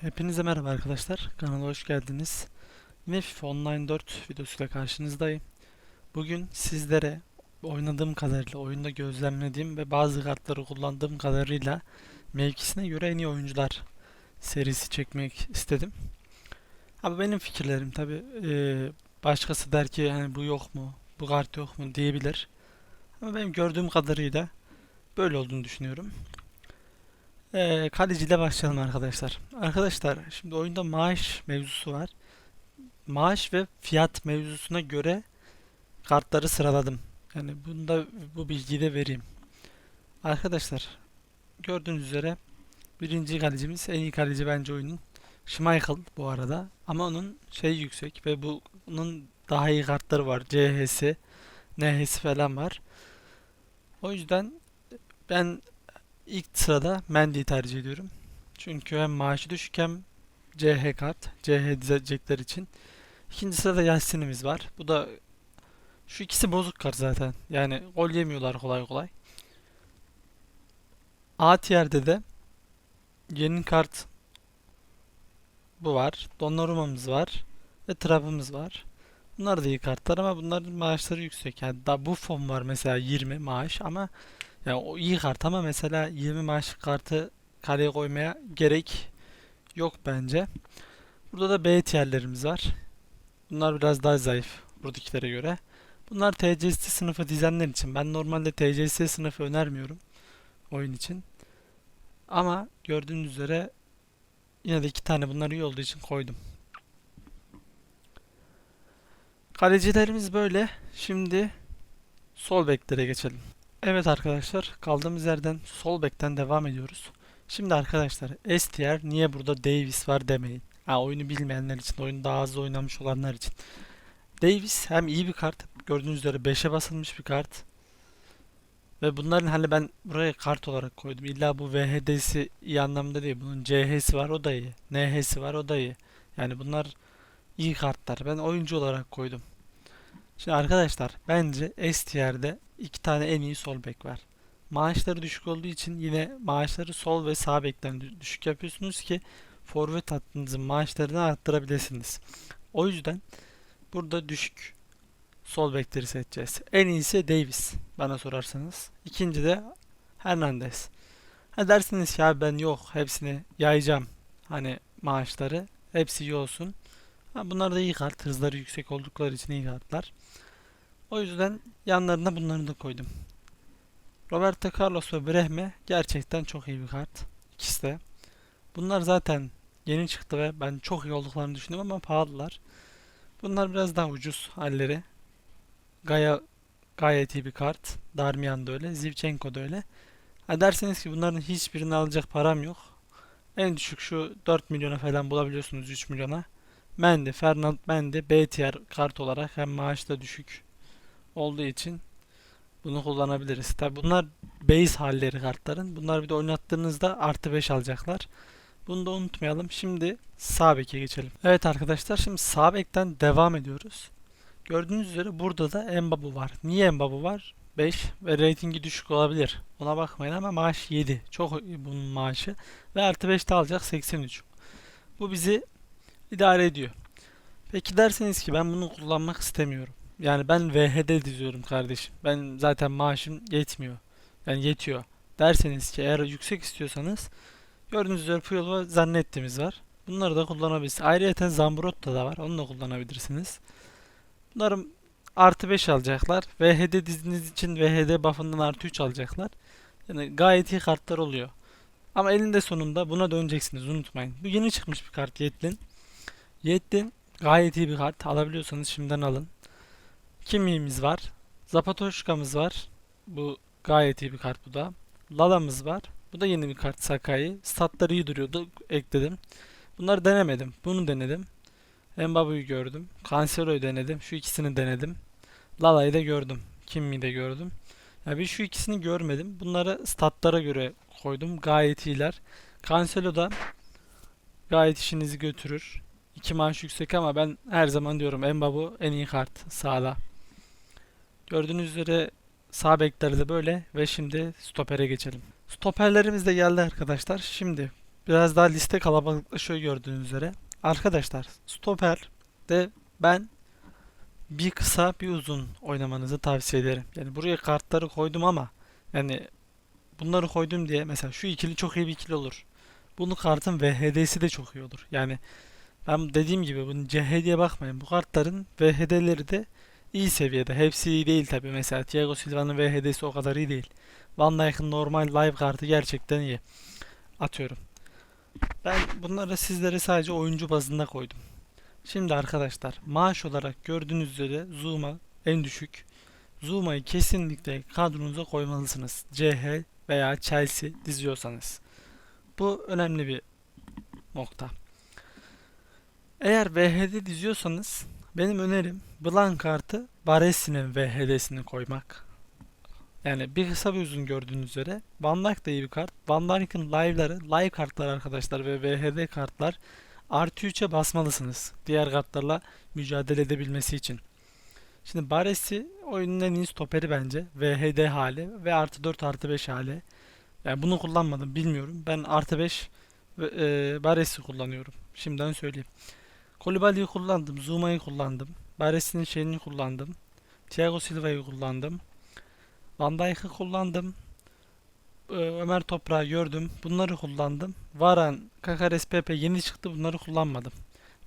Hepinize merhaba arkadaşlar. Kanala hoş geldiniz. Yine FIFA Online 4 videosuyla karşınızdayım. Bugün sizlere oynadığım kadarıyla, oyunda gözlemlediğim ve bazı kartları kullandığım kadarıyla mevkisine göre en iyi oyuncular serisi çekmek istedim. Abi benim fikirlerim tabi. başkası der ki hani bu yok mu, bu kart yok mu diyebilir. Ama benim gördüğüm kadarıyla böyle olduğunu düşünüyorum. Ee, kaleciyle başlayalım arkadaşlar. Arkadaşlar şimdi oyunda maaş mevzusu var. Maaş ve fiyat mevzusuna göre kartları sıraladım. Yani bunda bu bilgiyi de vereyim. Arkadaşlar gördüğünüz üzere birinci kalecimiz en iyi kaleci bence oyunun. Schmeichel bu arada. Ama onun şey yüksek ve bu- bunun daha iyi kartları var. CH'si, NH'si falan var. O yüzden ben İlk sırada Mendy'yi tercih ediyorum. Çünkü hem maaşı düşük hem CH kart. CH dizecekler için. İkinci sırada Yasin'imiz var. Bu da şu ikisi bozuk kart zaten. Yani gol yemiyorlar kolay kolay. A tier'de de yeni kart bu var. Donnarumma'mız var. Ve Trapp'ımız var. Bunlar da iyi kartlar ama bunların maaşları yüksek. Yani da Buffon var mesela 20 maaş ama yani o iyi kart ama mesela 20 maaş kartı kaleye koymaya gerek yok bence. Burada da B tierlerimiz var. Bunlar biraz daha zayıf buradakilere göre. Bunlar TCS sınıfı dizenler için. Ben normalde TCS sınıfı önermiyorum oyun için. Ama gördüğünüz üzere yine de iki tane bunlar iyi olduğu için koydum. Kalecilerimiz böyle. Şimdi sol beklere geçelim. Evet arkadaşlar kaldığımız yerden sol bekten devam ediyoruz. Şimdi arkadaşlar S tier niye burada Davis var demeyin. Ha, oyunu bilmeyenler için, oyunu daha az oynamış olanlar için. Davis hem iyi bir kart, gördüğünüz üzere 5'e basılmış bir kart. Ve bunların hani ben buraya kart olarak koydum. İlla bu VHD'si iyi anlamda değil. Bunun CH'si var o da iyi. NH'si var o da iyi. Yani bunlar iyi kartlar. Ben oyuncu olarak koydum. Şimdi arkadaşlar bence S tier'de iki tane en iyi sol bek var. Maaşları düşük olduğu için yine maaşları sol ve sağ bekten dü- düşük yapıyorsunuz ki forvet hattınızın maaşlarını arttırabilirsiniz. O yüzden burada düşük sol bekleri seçeceğiz. En iyisi Davis bana sorarsanız. İkinci de Hernandez. Ha dersiniz ki ben yok hepsini yayacağım. Hani maaşları hepsi iyi olsun. Bunlar da iyi kart. Hızları yüksek oldukları için iyi kartlar. O yüzden yanlarına bunları da koydum. Roberto Carlos ve Brehme gerçekten çok iyi bir kart. İkisi de. Bunlar zaten yeni çıktı ve ben çok iyi olduklarını düşünüyorum ama pahalılar. Bunlar biraz daha ucuz halleri. Gaya gayet iyi bir kart. Darmian da öyle. Zivchenko da öyle. Ha derseniz ki bunların hiçbirini alacak param yok. En düşük şu 4 milyona falan bulabiliyorsunuz 3 milyona. Mendy, Fernand Mendy B tier kart olarak hem maaş da düşük olduğu için bunu kullanabiliriz. Tabi bunlar base halleri kartların. Bunlar bir de oynattığınızda artı 5 alacaklar. Bunu da unutmayalım. Şimdi sağ beke geçelim. Evet arkadaşlar şimdi sağ bekten devam ediyoruz. Gördüğünüz üzere burada da Mbabu var. Niye Mbabu var? 5 ve reytingi düşük olabilir. Ona bakmayın ama maaş 7. Çok bunun maaşı. Ve artı 5 de alacak 83. Bu bizi idare ediyor. Peki derseniz ki ben bunu kullanmak istemiyorum. Yani ben VHD diziyorum kardeşim. Ben zaten maaşım yetmiyor. Yani yetiyor. Derseniz ki eğer yüksek istiyorsanız gördüğünüz üzere Puyol ve zannettiğimiz var. Bunları da kullanabilirsiniz. Ayrıca Zambrotta da var. Onu da kullanabilirsiniz. Bunların artı 5 alacaklar. VHD diziniz için VHD buff'ından artı 3 alacaklar. Yani gayet iyi kartlar oluyor. Ama elinde sonunda buna döneceksiniz unutmayın. Bu yeni çıkmış bir kart Yetlin. Yetlin gayet iyi bir kart. Alabiliyorsanız şimdiden alın. Kimi'miz var. Zapatoşka'mız var. Bu gayet iyi bir kart bu da. Lala'mız var. Bu da yeni bir kart Sakai. Statları iyi duruyordu. Ekledim. Bunları denemedim. Bunu denedim. Mbabu'yu gördüm. Cancelo'yu denedim. Şu ikisini denedim. Lala'yı da gördüm. Kimmi'yi de gördüm. Ya bir şu ikisini görmedim. Bunları statlara göre koydum. Gayet iyiler. Cancelo da gayet işinizi götürür. İki maaş yüksek ama ben her zaman diyorum Mbabu en iyi kart sağda. Gördüğünüz üzere sağ bekleri de böyle ve şimdi stopere geçelim. Stoperlerimiz de geldi arkadaşlar. Şimdi biraz daha liste kalabalıklaşıyor gördüğünüz üzere. Arkadaşlar stoper de ben bir kısa bir uzun oynamanızı tavsiye ederim. Yani buraya kartları koydum ama yani bunları koydum diye mesela şu ikili çok iyi bir ikili olur. Bunun kartın VHD'si de çok iyi olur. Yani ben dediğim gibi bunun CH bakmayın. Bu kartların VHD'leri de iyi seviyede. Hepsi iyi değil tabi. Mesela Thiago Silva'nın VHD'si o kadar iyi değil. Van Dijk'ın normal live kartı gerçekten iyi. Atıyorum. Ben bunları sizlere sadece oyuncu bazında koydum. Şimdi arkadaşlar maaş olarak gördüğünüz üzere Zuma en düşük. Zuma'yı kesinlikle kadronuza koymalısınız. CH veya Chelsea diziyorsanız. Bu önemli bir nokta. Eğer VHD diziyorsanız benim önerim Blank kartı Baresi'nin VHD'sini koymak. Yani bir kısa bir uzun gördüğünüz üzere Van Dijk da iyi bir kart. Van Dijk'ın live'ları, live kartlar arkadaşlar ve VHD kartlar artı 3'e basmalısınız. Diğer kartlarla mücadele edebilmesi için. Şimdi Baresi oyunun en iyi stoperi bence. VHD hali ve artı 4 artı 5 hali. Yani bunu kullanmadım bilmiyorum. Ben artı 5 ve, e, Baresi kullanıyorum. Şimdiden söyleyeyim. Kolibali'yi kullandım. Zuma'yı kullandım. Baresi'nin şeyini kullandım. Thiago Silva'yı kullandım. Van Dijk'ı kullandım. Ee, Ömer Toprağı gördüm. Bunları kullandım. Varan, Kakares Pepe yeni çıktı. Bunları kullanmadım.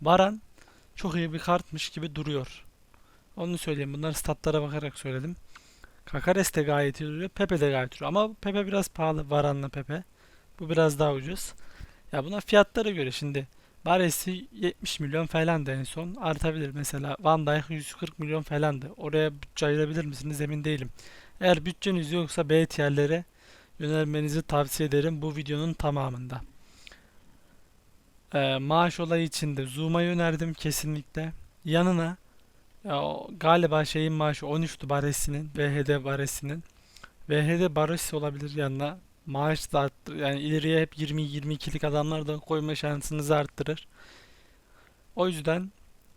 Varan çok iyi bir kartmış gibi duruyor. Onu söyleyeyim. Bunları statlara bakarak söyledim. Kakares de gayet iyi duruyor. Pepe de gayet duruyor. Ama Pepe biraz pahalı. Varan'la Pepe. Bu biraz daha ucuz. Ya buna fiyatlara göre şimdi Baresi 70 milyon falandı en son. Artabilir. Mesela Van Dijk 140 milyon falandı. Oraya bütçe ayırabilir misiniz emin değilim. Eğer bütçeniz yoksa B tierlere yönelmenizi tavsiye ederim bu videonun tamamında. Ee, maaş olayı için de Zoom'a önerdim kesinlikle. Yanına ya, galiba şeyin maaşı 13'tü Baresi'nin, VHD Baresi'nin. VHD Baresi olabilir yanına. Maaş da arttırır. Yani ileriye hep 20-22'lik adamlar da koyma şansınızı arttırır. O yüzden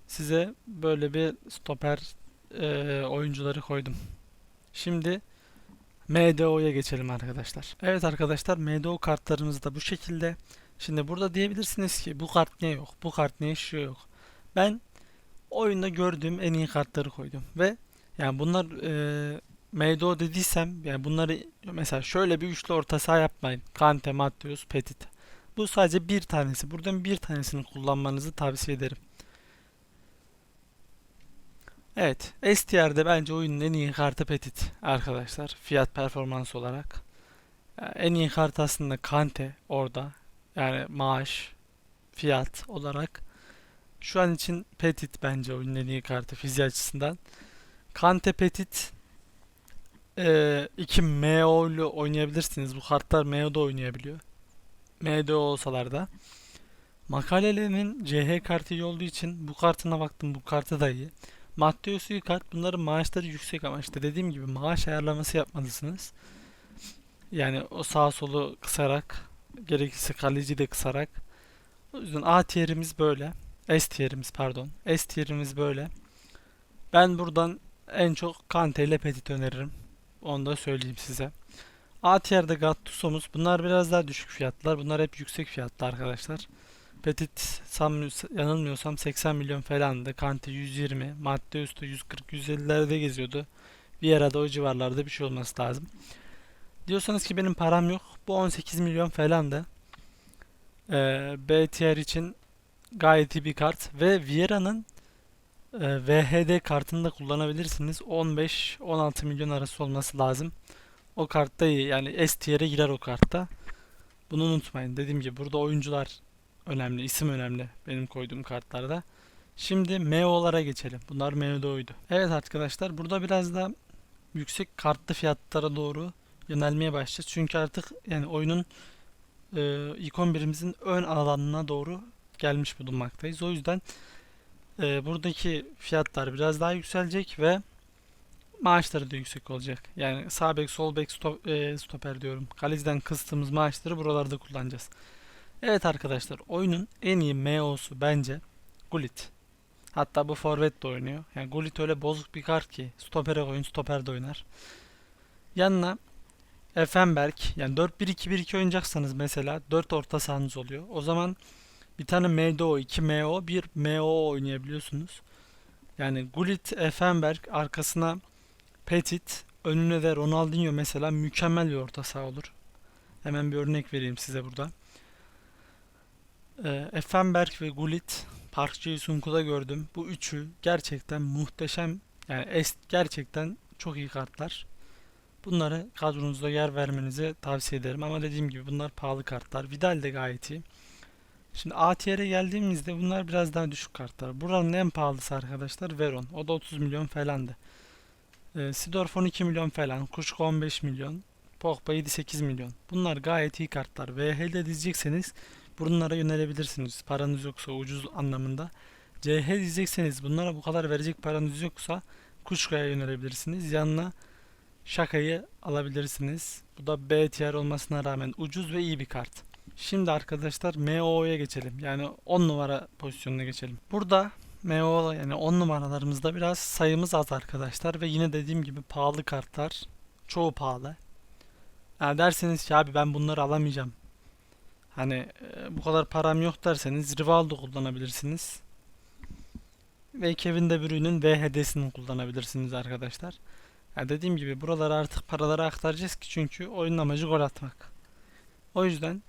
size böyle bir stoper e, oyuncuları koydum. Şimdi MDO'ya geçelim arkadaşlar. Evet arkadaşlar MDO kartlarımız da bu şekilde. Şimdi burada diyebilirsiniz ki bu kart niye yok? Bu kart niye şu yok? Ben oyunda gördüğüm en iyi kartları koydum ve yani bunlar e, MDO dediysem yani bunları mesela şöyle bir üçlü orta saha yapmayın. Kante, Matthews, Petit. Bu sadece bir tanesi. Buradan bir tanesini kullanmanızı tavsiye ederim. Evet, S tier'de bence oyunun en iyi kartı Petit arkadaşlar. Fiyat performans olarak. Yani en iyi kart aslında Kante orada. Yani maaş, fiyat olarak. Şu an için Petit bence oyunun en iyi kartı fiziği açısından. Kante Petit e, iki MO ile oynayabilirsiniz. Bu kartlar MO'da oynayabiliyor. MDO olsalar da. Makalelerin CH kartı iyi olduğu için bu kartına baktım. Bu kartı da iyi. Matteus iyi kart. Bunların maaşları yüksek ama işte dediğim gibi maaş ayarlaması yapmalısınız. Yani o sağ solu kısarak gerekirse kaleci de kısarak. O yüzden A tierimiz böyle. S tierimiz pardon. S tierimiz böyle. Ben buradan en çok Kante ile Petit öneririm. Onu da söyleyeyim size. A tier'de Gattuso'muz. Bunlar biraz daha düşük fiyatlar. Bunlar hep yüksek fiyatlı arkadaşlar. Petit sam, yanılmıyorsam 80 milyon falandı. Kante 120. Matteus da 140-150'lerde geziyordu. Bir arada o civarlarda bir şey olması lazım. Diyorsanız ki benim param yok. Bu 18 milyon falandı. Ee, B tier için gayet iyi bir kart. Ve Vieira'nın e, VHD kartını da kullanabilirsiniz. 15-16 milyon arası olması lazım. O kartta iyi. Yani S tier'e girer o kartta. Bunu unutmayın. Dediğim gibi burada oyuncular önemli, isim önemli benim koyduğum kartlarda. Şimdi MO'lara geçelim. Bunlar MO'duydu. Evet arkadaşlar burada biraz da yüksek kartlı fiyatlara doğru yönelmeye başlayacağız. Çünkü artık yani oyunun e, ikon birimizin ön alanına doğru gelmiş bulunmaktayız. O yüzden e, buradaki fiyatlar biraz daha yükselecek ve maaşları da yüksek olacak. Yani sağ bek, sol bek, stop, e, stoper diyorum. Kaleciden kıstığımız maaşları buralarda kullanacağız. Evet arkadaşlar oyunun en iyi MO'su bence Gullit. Hatta bu forvet de oynuyor. Yani Gullit öyle bozuk bir kart ki stopere koyun stoper de oynar. Yanına Effenberg yani 4-1-2-1-2 oynayacaksanız mesela 4 orta sahanız oluyor. O zaman bir tane MDO, 2 MO, 1 MO oynayabiliyorsunuz. Yani Gullit, Effenberg arkasına Petit, önüne de Ronaldinho mesela mükemmel bir orta saha olur. Hemen bir örnek vereyim size burada. Ee, Effenberg ve Gullit Park Ji-sung'u gördüm. Bu üçü gerçekten muhteşem yani es gerçekten çok iyi kartlar. Bunları kadronuzda yer vermenizi tavsiye ederim ama dediğim gibi bunlar pahalı kartlar. Vidal de gayet iyi. Şimdi A tier'e geldiğimizde bunlar biraz daha düşük kartlar. Buranın en pahalısı arkadaşlar Veron. O da 30 milyon falandı. Ee, Sidorf 12 milyon falan. Kuşko 15 milyon. Pogba 7-8 milyon. Bunlar gayet iyi kartlar. VH'de diyecekseniz bunlara yönelebilirsiniz. Paranız yoksa ucuz anlamında. CH diyecekseniz bunlara bu kadar verecek paranız yoksa Kuşka'ya yönelebilirsiniz. Yanına Şaka'yı alabilirsiniz. Bu da B tier olmasına rağmen ucuz ve iyi bir kart. Şimdi arkadaşlar MO'ya geçelim. Yani 10 numara pozisyonuna geçelim. Burada MO yani 10 numaralarımızda biraz sayımız az arkadaşlar ve yine dediğim gibi pahalı kartlar. Çoğu pahalı. Yani derseniz ki abi ben bunları alamayacağım. Hani e, bu kadar param yok derseniz Rivaldo kullanabilirsiniz. Ve Kevin De Bruyne'nin VHD'sini kullanabilirsiniz arkadaşlar. Ya dediğim gibi buralara artık paraları aktaracağız ki çünkü oyunun amacı gol atmak. O yüzden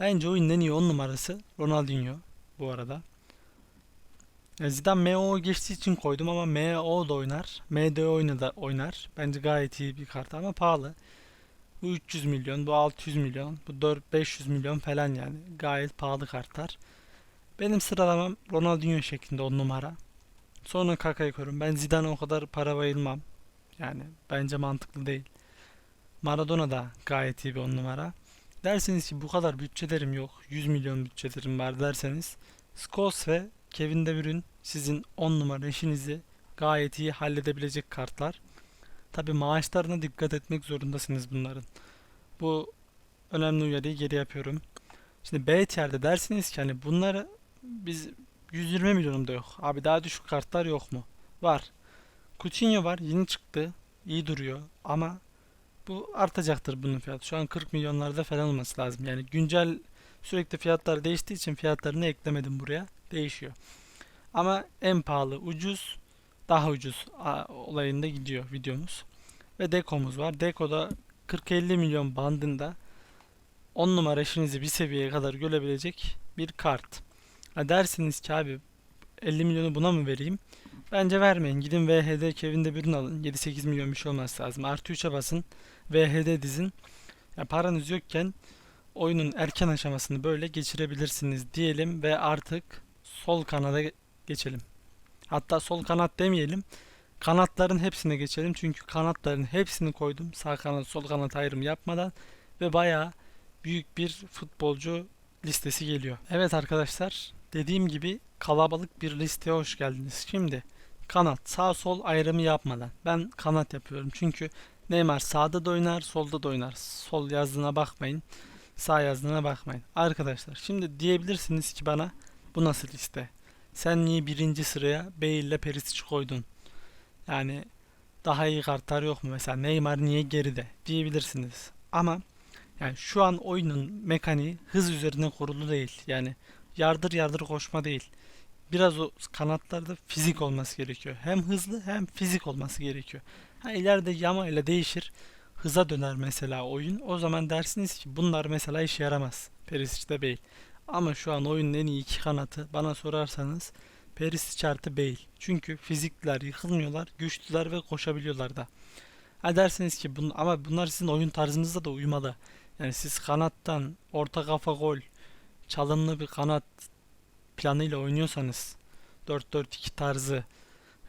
bence oyunun en iyi 10 numarası Ronaldinho bu arada. Ya Zidane MO geçtiği için koydum ama MO da oynar. MDO oyunu da oynar. Bence gayet iyi bir kart ama pahalı. Bu 300 milyon, bu 600 milyon, bu 4 500 milyon falan yani. Gayet pahalı kartlar. Benim sıralamam Ronaldinho şeklinde 10 numara. Sonra Kaka'yı koyuyorum. Ben Zidane'a o kadar para bayılmam. Yani bence mantıklı değil. Maradona da gayet iyi bir 10 numara. Derseniz ki bu kadar bütçelerim yok. 100 milyon bütçelerim var derseniz Scholes ve Kevin De Bruyne sizin 10 numara işinizi gayet iyi halledebilecek kartlar. Tabi maaşlarına dikkat etmek zorundasınız bunların. Bu önemli uyarıyı geri yapıyorum. Şimdi B tier'de dersiniz ki hani bunları biz 120 milyonum da yok. Abi daha düşük kartlar yok mu? Var. Coutinho var. Yeni çıktı. İyi duruyor. Ama bu artacaktır bunun fiyatı. Şu an 40 milyonlarda falan olması lazım. Yani güncel sürekli fiyatlar değiştiği için fiyatlarını eklemedim buraya. Değişiyor. Ama en pahalı ucuz daha ucuz olayında gidiyor videomuz. Ve Deko'muz var. Deko'da 40-50 milyon bandında 10 numara işinizi bir seviyeye kadar görebilecek bir kart. Ha dersiniz ki abi 50 milyonu buna mı vereyim? Bence vermeyin. Gidin VHD Kevin De Bruyne alın. 7-8 milyon bir şey olması lazım. Artı 3'e basın. VHD dizin. Ya paranız yokken oyunun erken aşamasını böyle geçirebilirsiniz diyelim ve artık sol kanada geçelim. Hatta sol kanat demeyelim. Kanatların hepsine geçelim. Çünkü kanatların hepsini koydum. Sağ kanat, sol kanat ayrımı yapmadan ve bayağı büyük bir futbolcu listesi geliyor. Evet arkadaşlar, dediğim gibi kalabalık bir listeye hoş geldiniz. Şimdi kanat, sağ sol ayrımı yapmadan ben kanat yapıyorum. Çünkü Neymar sağda da oynar, solda da oynar. Sol yazdığına bakmayın. Sağ yazdığına bakmayın. Arkadaşlar şimdi diyebilirsiniz ki bana bu nasıl liste? Sen niye birinci sıraya Bale ile Perisic koydun? Yani daha iyi kartlar yok mu? Mesela Neymar niye geride? Diyebilirsiniz. Ama yani şu an oyunun mekaniği hız üzerine kurulu değil. Yani yardır yardır koşma değil. Biraz o kanatlarda fizik olması gerekiyor. Hem hızlı hem fizik olması gerekiyor. Ha ileride yama ile değişir. Hıza döner mesela oyun. O zaman dersiniz ki bunlar mesela işe yaramaz. Perisic de Bale. Ama şu an oyunun en iyi iki kanatı bana sorarsanız Perisic artı Bale. Çünkü fizikler yıkılmıyorlar, güçlüler ve koşabiliyorlar da. Ha dersiniz ki bun, ama bunlar sizin oyun tarzınızda da uymalı. Yani siz kanattan orta kafa gol, çalımlı bir kanat planıyla oynuyorsanız 4-4-2 tarzı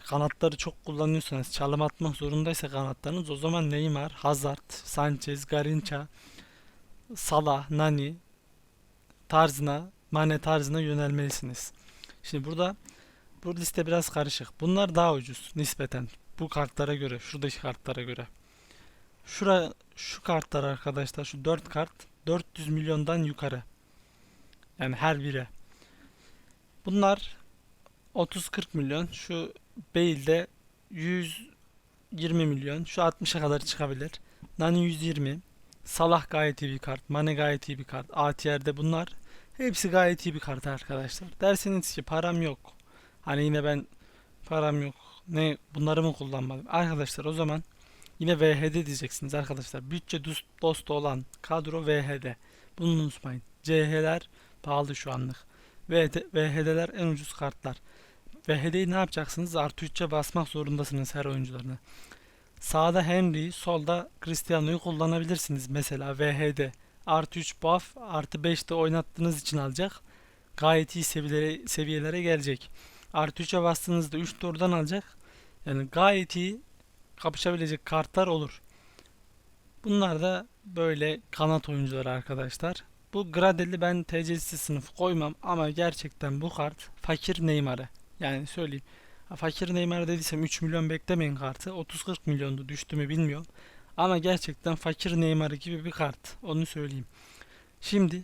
kanatları çok kullanıyorsanız çalım atmak zorundaysa kanatlarınız o zaman Neymar, Hazard, Sanchez, Garinca, Salah, Nani tarzına, Mane tarzına yönelmelisiniz. Şimdi burada bu liste biraz karışık. Bunlar daha ucuz nispeten bu kartlara göre, şuradaki kartlara göre. Şura şu kartlar arkadaşlar şu 4 kart 400 milyondan yukarı. Yani her biri. Bunlar 30-40 milyon. Şu Bale'de 120 milyon. Şu 60'a kadar çıkabilir. Nani 120. Salah gayet iyi bir kart. Mane gayet iyi bir kart. ATR'de bunlar hepsi gayet iyi bir kart arkadaşlar. Derseniz ki param yok. Hani yine ben param yok. Ne bunları mı kullanmadım? Arkadaşlar o zaman yine VHD diyeceksiniz arkadaşlar. Bütçe dost, dostu olan kadro VHD. Bunu unutmayın. CH'ler pahalı şu anlık. VHD, VHD'ler en ucuz kartlar. VHD'yi ne yapacaksınız? Artı 3'e basmak zorundasınız her oyuncularına. Sağda Henry, solda Cristiano'yu kullanabilirsiniz. Mesela VHD. Artı 3 buff, artı 5 de oynattığınız için alacak. Gayet iyi seviyelere, seviyelere gelecek. Artı 3'e bastığınızda 3 doğrudan alacak. Yani gayet iyi kapışabilecek kartlar olur. Bunlar da böyle kanat oyuncuları arkadaşlar. Bu Gradel'i ben TC'si sınıf koymam ama gerçekten bu kart fakir Neymar'ı. Yani söyleyeyim. Fakir Neymar dediysem 3 milyon beklemeyin kartı. 30-40 milyondu düştü mü bilmiyorum. Ama gerçekten fakir Neymar gibi bir kart. Onu söyleyeyim. Şimdi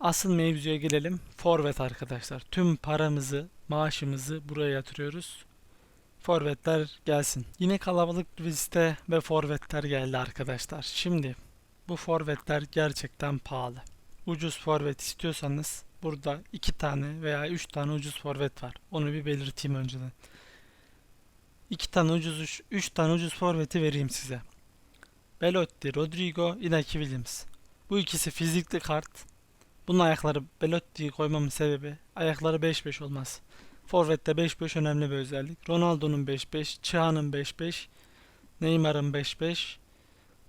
asıl mevzuya gelelim. Forvet arkadaşlar. Tüm paramızı, maaşımızı buraya yatırıyoruz. Forvetler gelsin. Yine kalabalık bir liste ve forvetler geldi arkadaşlar. Şimdi bu forvetler gerçekten pahalı. Ucuz forvet istiyorsanız burada iki tane veya üç tane ucuz forvet var. Onu bir belirteyim önceden. İki tane ucuz, üç tane ucuz forveti vereyim size. Belotti, Rodrigo, Inaki Williams. Bu ikisi fizikli kart. Bunun ayakları Belotti'yi koymamın sebebi ayakları 5-5 olmaz. Forvet'te 5-5 önemli bir özellik. Ronaldo'nun 5-5, Çağ'ın 5-5, Neymar'ın 5-5,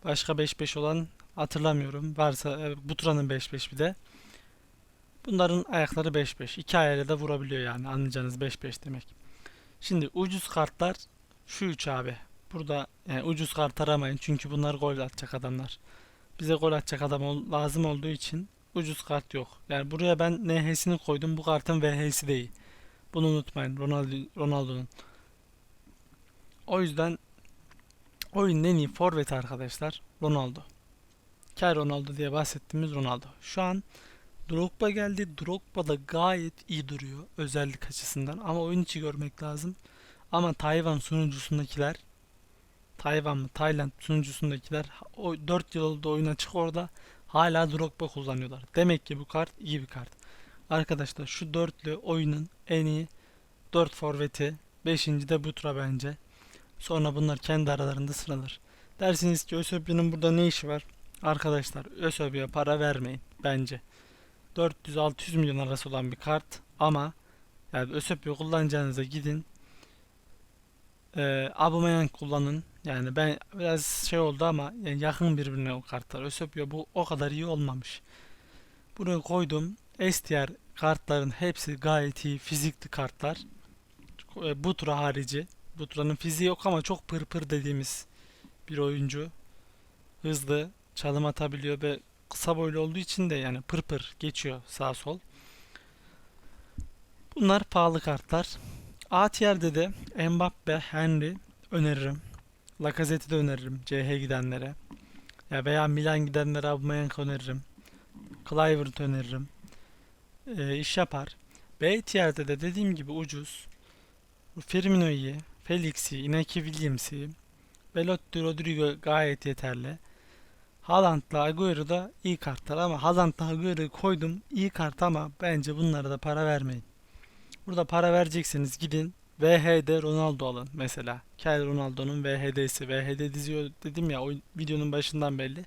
başka 5-5 olan hatırlamıyorum. Varsa e, Butra'nın 5-5 bir de. Bunların ayakları 5-5. İki ayağıyla da vurabiliyor yani anlayacağınız 5-5 demek. Şimdi ucuz kartlar şu üç abi. Burada yani ucuz kart aramayın çünkü bunlar gol atacak adamlar. Bize gol atacak adam lazım olduğu için ucuz kart yok. Yani buraya ben NH'sini koydum. Bu kartın VH'si değil. Bunu unutmayın. Ronaldo, Ronaldo'nun. O yüzden oyunun en iyi forvet arkadaşlar Ronaldo. Kel Ronaldo diye bahsettiğimiz Ronaldo. Şu an Drogba geldi. Drogba da gayet iyi duruyor özellik açısından ama oyun içi görmek lazım. Ama Tayvan sunucusundakiler Tayvan mı Tayland sunucusundakiler o 4 yıl oldu oyun açık orada hala Drogba kullanıyorlar. Demek ki bu kart iyi bir kart. Arkadaşlar şu dörtlü oyunun en iyi 4 forveti 5. de Butra bence. Sonra bunlar kendi aralarında sıralar. Dersiniz ki Ösöpya'nın burada ne işi var? Arkadaşlar Ösöpya'ya para vermeyin bence. 400-600 milyon arası olan bir kart ama yani Ösöpya kullanacağınıza gidin e, Aubameyang kullanın. Yani ben biraz şey oldu ama yani yakın birbirine o kartlar. Ösöpya bu o kadar iyi olmamış. Bunu koydum. STR kartların hepsi gayet iyi fizikli kartlar. E, Butra harici. Butra'nın fiziği yok ama çok pır pır dediğimiz bir oyuncu. Hızlı, çalım atabiliyor ve kısa boylu olduğu için de yani pır pır geçiyor sağ sol. Bunlar pahalı kartlar. A tier'de de Mbappe, Henry öneririm. Lacazette'i de öneririm CH gidenlere. Ya veya Milan gidenlere Aubameyang öneririm. Kluivert öneririm. Ee, iş yapar. B tier'de de dediğim gibi ucuz. Firmino'yu, Felix'i, Inaki Williams'i, Belotti, Rodrigo gayet yeterli. Haaland'la Agüero da iyi kartlar ama Haaland'la Agüero'yu koydum iyi kart ama bence bunlara da para vermeyin. Burada para verecekseniz gidin VHD Ronaldo alın mesela. Kel Ronaldo'nun VHD'si. VHD diziyor dedim ya o videonun başından belli.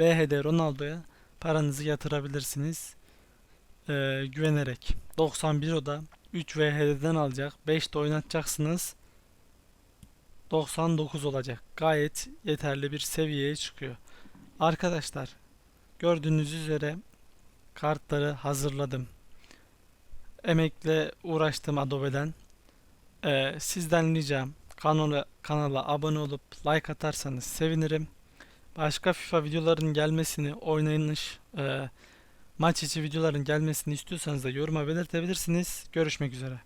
VHD Ronaldo'ya paranızı yatırabilirsiniz. Ee, güvenerek. 91 o da 3 VHD'den alacak. 5 de oynatacaksınız. 99 olacak. Gayet yeterli bir seviyeye çıkıyor. Arkadaşlar gördüğünüz üzere kartları hazırladım. Emekle uğraştım Adobe'den. Ee, sizden ricam kanala, kanala abone olup like atarsanız sevinirim. Başka FIFA videoların gelmesini, oynanış, e, maç içi videoların gelmesini istiyorsanız da yoruma belirtebilirsiniz. Görüşmek üzere.